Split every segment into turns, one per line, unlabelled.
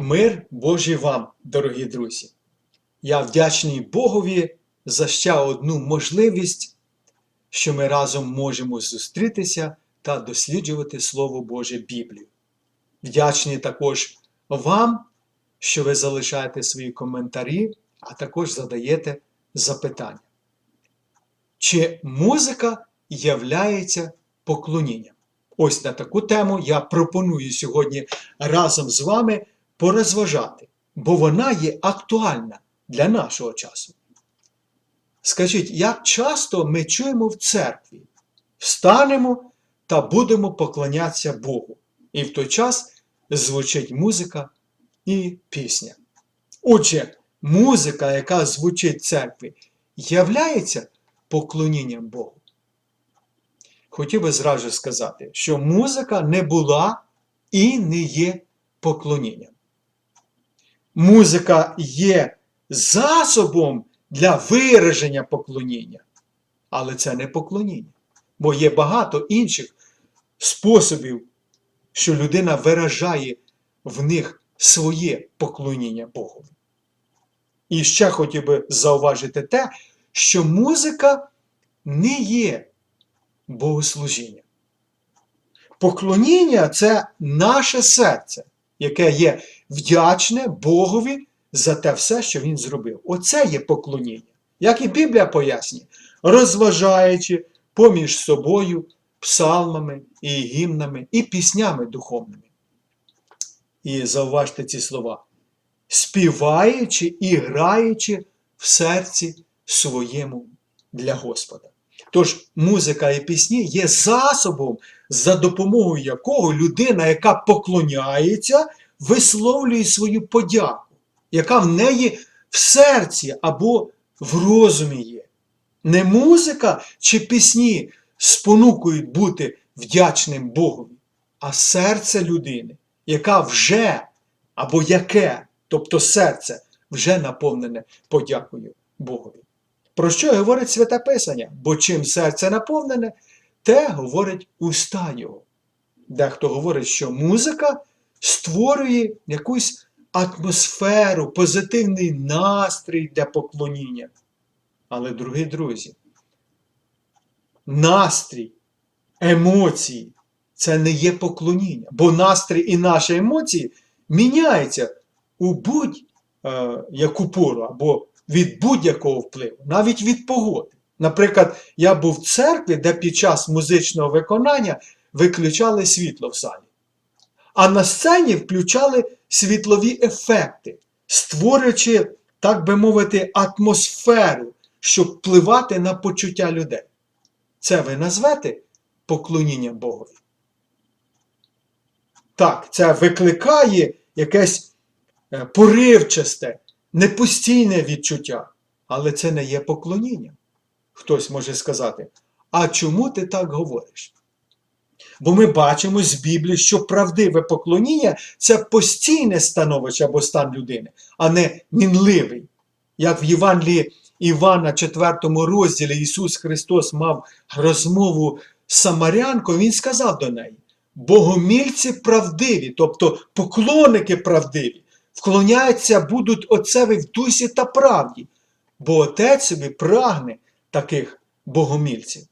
Мир Божий вам, дорогі друзі! Я вдячний Богові за ще одну можливість, що ми разом можемо зустрітися та досліджувати Слово Боже Біблію. Вдячний також вам, що ви залишаєте свої коментарі, а також задаєте запитання. Чи музика являється поклонінням? Ось на таку тему я пропоную сьогодні разом з вами порозважати, бо вона є актуальна для нашого часу. Скажіть, як часто ми чуємо в церкві, встанемо та будемо поклонятися Богу, і в той час звучить музика і пісня. Отже, музика, яка звучить в церкві, являється поклонінням Богу. Хотів би зразу сказати, що музика не була і не є поклонінням. Музика є засобом для вираження поклоніння, але це не поклоніння. Бо є багато інших способів, що людина виражає в них своє поклоніння Богові. І ще хотів би зауважити те, що музика не є богослужіння. Поклоніння це наше серце, яке є вдячне Богові за те все, що Він зробив. Оце є поклоніння. Як і Біблія пояснює, розважаючи поміж собою псалмами і гімнами, і піснями духовними. І зауважте ці слова. Співаючи і граючи в серці своєму для Господа. Тож музика і пісні є засобом, за допомогою якого людина, яка поклоняється, висловлює свою подяку, яка в неї в серці або в розумі є. Не музика чи пісні спонукують бути вдячним Богові, а серце людини, яка вже або яке, тобто серце, вже наповнене подякою Богові. Про що говорить Святе Писання? Бо чим серце наповнене, те говорить уста його. Дехто говорить, що музика створює якусь атмосферу, позитивний настрій для поклоніння. Але, дорогі друзі, настрій, емоції це не є поклоніння, бо настрій і наші емоції міняються у будь-яку пору або від будь-якого впливу, навіть від погоди. Наприклад, я був в церкві, де під час музичного виконання виключали світло в залі. А на сцені включали світлові ефекти, створюючи, так би мовити, атмосферу, щоб впливати на почуття людей. Це ви назвете поклонінням Богові? Так, це викликає якесь е, поривчасте, непостійне відчуття, але це не є поклонінням. Хтось може сказати, а чому ти так говориш? Бо ми бачимо з Біблії, що правдиве поклоніння це постійне становище або стан людини, а не мінливий. Як в Євангелії Івана, 4 розділі Ісус Христос мав розмову з Самарянкою, Він сказав до неї: Богомільці правдиві, тобто поклонники правдиві, вклоняються будуть Отцеві в дусі та правді, бо Отець собі прагне таких богомільців.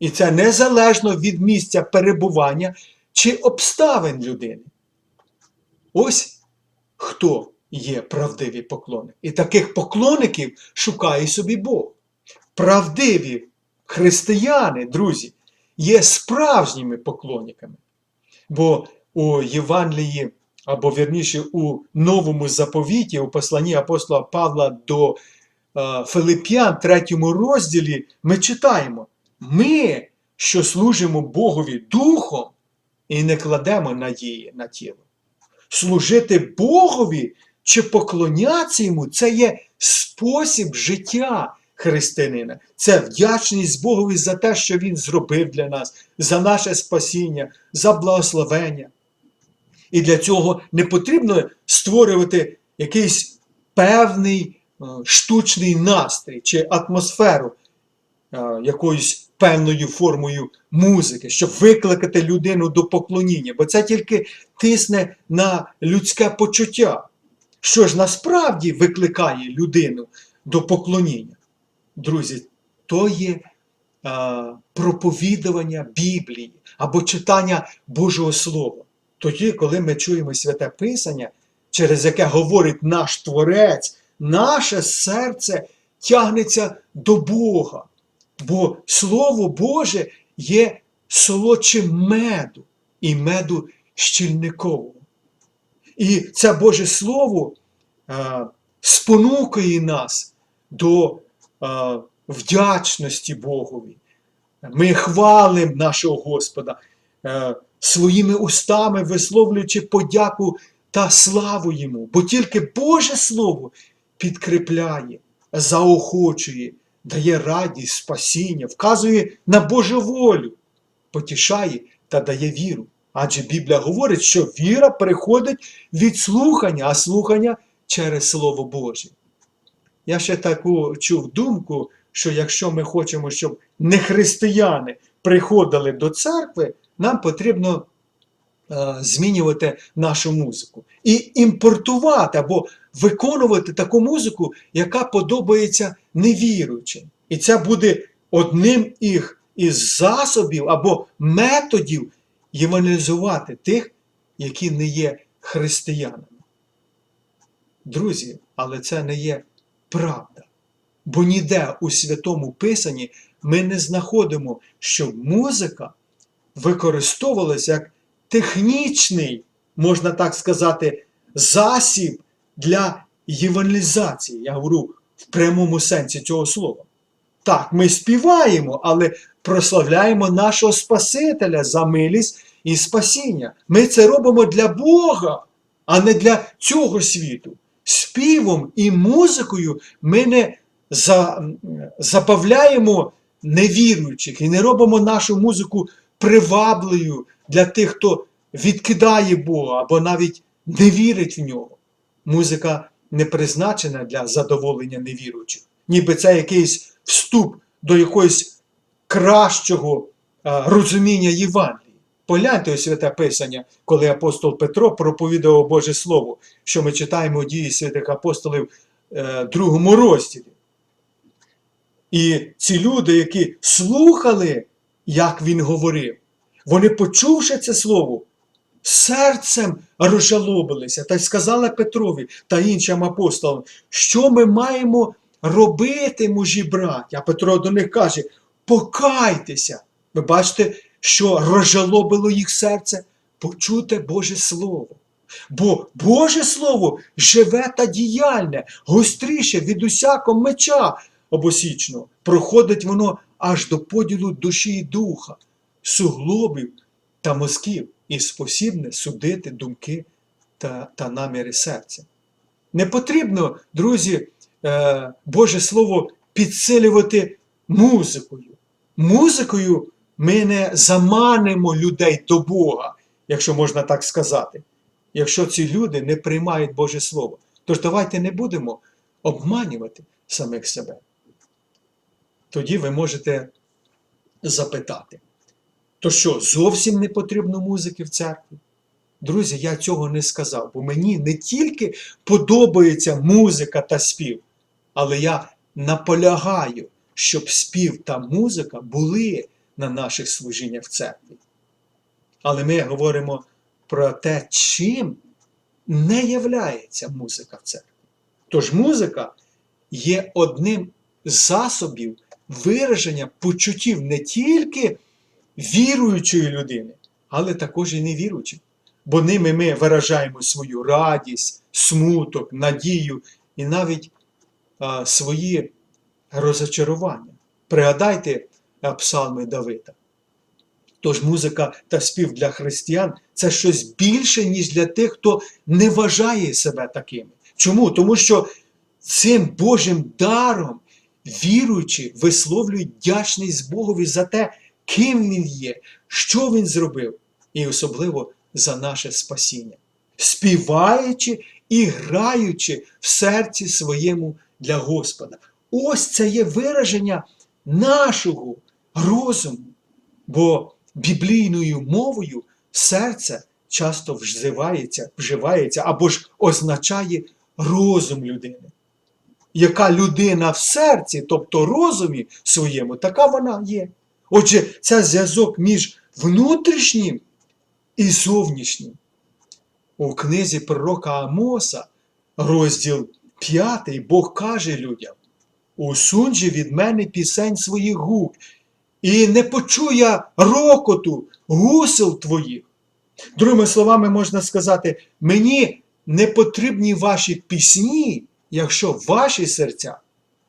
І це незалежно від місця перебування чи обставин людини. Ось хто є правдиві поклонники. І таких поклонників шукає собі Бог. Правдиві християни, друзі, є справжніми поклонниками. Бо у Євангелії, або вірніше у новому заповіті, у посланні апостола Павла до е, Филип'ян, третьому розділі, ми читаємо. Ми, що служимо Богові Духом і не кладемо надії на тіло. Служити Богові чи поклонятися йому це є спосіб життя християнина. Це вдячність Богові за те, що Він зробив для нас, за наше спасіння, за благословення. І для цього не потрібно створювати якийсь певний е, штучний настрій чи атмосферу е, якоюсь певною формою музики, щоб викликати людину до поклоніння, бо це тільки тисне на людське почуття. що ж насправді викликає людину до поклоніння? Друзі, то є проповідування Біблії або читання Божого Слова. Тоді, коли ми чуємо святе Писання, через яке говорить наш Творець, наше серце тягнеться до Бога. Бо Слово Боже є солодшим меду і меду щільникового. І це Боже Слово е, спонукає нас до е, вдячності Богові. Ми хвалимо нашого Господа е, своїми устами, висловлюючи подяку та славу Йому. Бо тільки Боже Слово підкріпляє, заохочує, дає радість, спасіння, вказує на Божу волю, потішає та дає віру. Адже Біблія говорить, що віра приходить від слухання, а слухання через Слово Боже. Я ще таку чув думку, що якщо ми хочемо, щоб нехристияни приходили до церкви, нам потрібно е, змінювати нашу музику і імпортувати або виконувати таку музику, яка подобається невіруючим. І це буде одним із засобів або методів євангелізувати тих, які не є християнами. Друзі, але це не є правда. Бо ніде у Святому Писанні ми не знаходимо, що музика використовувалася як технічний, можна так сказати, засіб для євангелізації. Я говорю в прямому сенсі цього слова. Так, ми співаємо, але прославляємо нашого Спасителя за милість і спасіння. Ми це робимо для Бога, а не для цього світу. Співом і музикою ми не за, забавляємо невіруючих і не робимо нашу музику привабливою для тих, хто відкидає Бога або навіть не вірить в нього. Музика не призначена для задоволення невіруючих. Ніби це якийсь вступ до якогось кращого а, розуміння Євангелії. Погляньте у святе Писання, коли апостол Петро проповідував Боже Слово, що ми читаємо дії святих апостолів е, другому розділі. І ці люди, які слухали, як він говорив, вони, почувши це слово, серцем розжалобилися та й сказали Петрові та іншим апостолам, що ми маємо робити, мужі браті. А Петро до них каже: покайтеся. Ви бачите, що розжалобило їх серце почуте Боже Слово. Бо Боже Слово живе та діяльне, гостріше від усякого меча обосічного. Проходить воно аж до поділу душі і духа, суглобів та мозків, і спосібне судити думки та, та наміри серця. Не потрібно, друзі, е, Боже Слово підсилювати музикою. Музикою ми не заманимо людей до Бога, якщо можна так сказати, якщо ці люди не приймають Боже Слово. Тож давайте не будемо обманювати самих себе. Тоді ви можете запитати, то що, зовсім не потрібно музики в церкві? Друзі, я цього не сказав, бо мені не тільки подобається музика та спів, але я наполягаю, щоб спів та музика були на наших служіннях в церкві. Але ми говоримо про те, чим не являється музика в церкві. Тож музика є одним з засобів вираження почуттів не тільки віруючої людини, але також і невіруючих. Бо ними ми виражаємо свою радість, смуток, надію і навіть а, свої розочарування. Пригадайте псалми Давида. Тож музика та спів для християн це щось більше, ніж для тих, хто не вважає себе такими. Чому? Тому що цим Божим даром віруючі висловлюють вдячність Богові за те, ким Він є, що Він зробив, і особливо за наше спасіння, співаючи і граючи в серці своєму для Господа. Ось це є вираження нашого розуму. Бо біблійною мовою серце часто вживається, вживається або ж означає розум людини. Яка людина в серці, тобто розумі своєму, така вона є. Отже, це зв'язок між внутрішнім і зовнішнім. У книзі пророка Амоса, розділ 5, Бог каже людям: Усунь же від мене пісень своїх гук, і не почує рокоту гусел твоїх. Другими словами, можна сказати, мені не потрібні ваші пісні, якщо ваші серця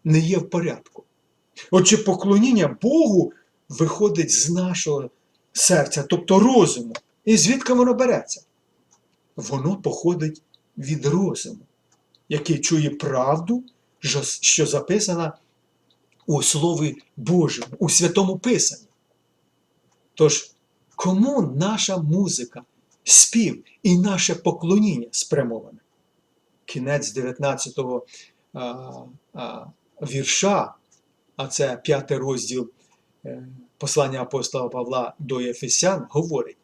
не є в порядку. Отже, поклоніння Богу виходить з нашого серця, тобто розуму. І звідки воно береться? Воно походить від розуму, який чує правду, що- записана у Слові Божому, у Святому Писанні. Тож, кому наша музика, спів і наше поклоніння спрямоване? Кінець 19-го а, а, вірша, а це п'ятий розділ е, послання апостола Павла до Єфесян, говорить: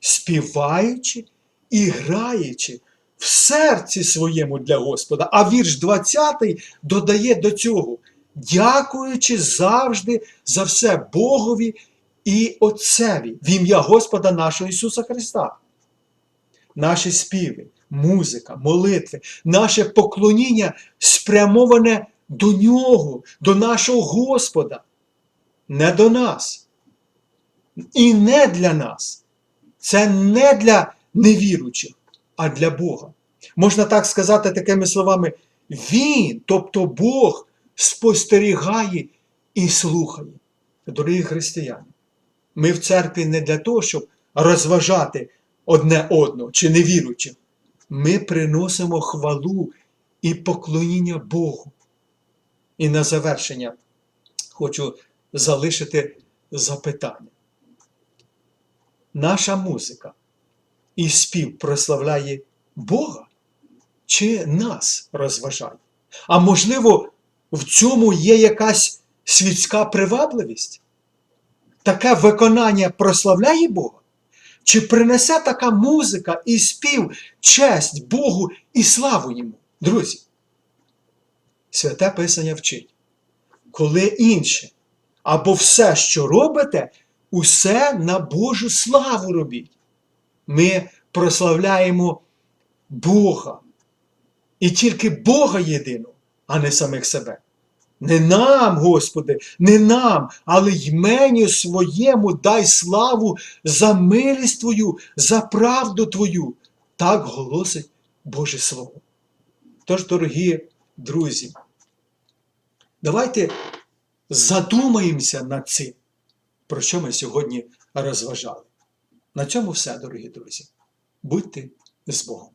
співаючи і граючи в серці своєму для Господа. А вірш 20 додає до цього, дякуючи завжди за все Богові і Отцеві в ім'я Господа нашого Ісуса Христа. Наші співи, музика, молитви, наше поклоніння спрямоване до Нього, до нашого Господа, не до нас. І не для нас. Це не для невіруючих, а для Бога. Можна так сказати такими словами: Він, тобто Бог, спостерігає і слухає. Дорогі християни, ми в церкві не для того, щоб розважати одне одного чи невіруючих. Ми приносимо хвалу і поклоніння Богу. І на завершення хочу залишити запитання. Наша музика і спів прославляє Бога чи нас розважає? А можливо, в цьому є якась світська привабливість? Таке виконання прославляє Бога? Чи принесе така музика і спів честь Богу і славу йому? Друзі, святе Писання вчить, коли інше або все, що робите, усе на Божу славу робіть. Ми прославляємо Бога. І тільки Бога єдиного, а не самих себе. Не нам, Господи, не нам, але ймені своєму дай славу за милість Твою, за правду Твою. Так голосить Боже Слово. Тож, дорогі друзі, давайте задумаємося над цим, про що ми сьогодні розважали. На цьому все, дорогі друзі. Будьте з Богом.